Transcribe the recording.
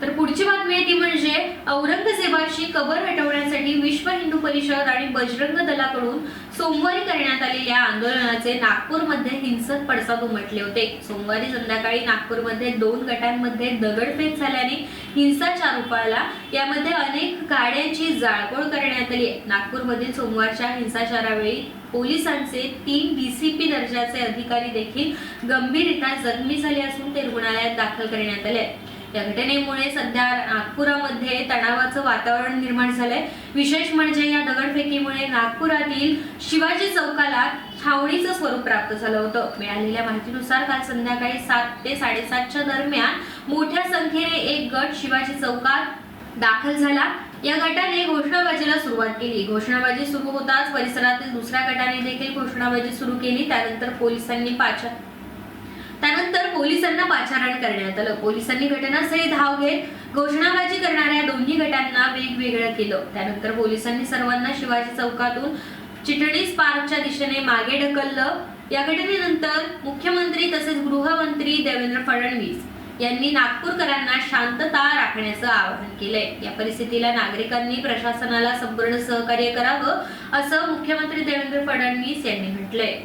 तर पुढची बातमी आहे ती म्हणजे औरंगजेबाची कबर हटवण्यासाठी विश्व हिंदू परिषद आणि बजरंग दलाकडून सोमवारी करण्यात आलेल्या आंदोलनाचे नागपूरमध्ये हिंसक पडसाद उमटले होते. सोमवारी संध्याकाळी नागपूरमध्ये दोन गटांमध्ये दगडफेक झाल्याने हिंसाचार उपाळला यामध्ये अनेक गाड्यांची जाळपोळ करण्यात आली. आहे नागपूरमधील सोमवारच्या हिंसाचारावेळी पोलिसांचे तीन डीसीपी दर्जाचे अधिकारी देखील गंभीररित्या जखमी झाले असून ते रुग्णालयात दाखल करण्यात आले. आहेत या घटनेमुळे सध्या नागपुरामध्ये तणावाचं वातावरण निर्माण झालंय. विशेष म्हणजे या दगडफेकीमुळे नागपुरातील शिवाजी चौकाला छावणीचं स्वरूप प्राप्त झालं होतं. मिळालेल्या माहितीनुसार काल संध्याकाळी सात ते साडेसातच्या दरम्यान मोठ्या संख्येने एक गट शिवाजी चौकात दाखल झाला. या गटाने घोषणाबाजीला सुरुवात केली. घोषणाबाजी सुरू होताच परिसरातील दुसऱ्या गटाने देखील घोषणाबाजी सुरू केली. त्यानंतर पोलिसांनी पाच त्यानंतर पोलिसांना पाचारण करण्यात आलं. पोलिसांनी घटनास्थळी धाव घेत घोषणाबाजी करणाऱ्या दोन्ही गटांना वेगवेगळं केलं. त्यानंतर पोलिसांनी सर्वांना शिवाजी चौकातून चिटणीस पार्कच्या दिशेने मागे ढकललं. या घटनेनंतर मुख्यमंत्री तसेच गृहमंत्री देवेंद्र फडणवीस यांनी नागपूरकरांना शांतता राखण्याचं आवाहन केलंय. या परिस्थितीला नागरिकांनी प्रशासनाला संपूर्ण सहकार्य करावं असं मुख्यमंत्री देवेंद्र फडणवीस यांनी म्हटलंय.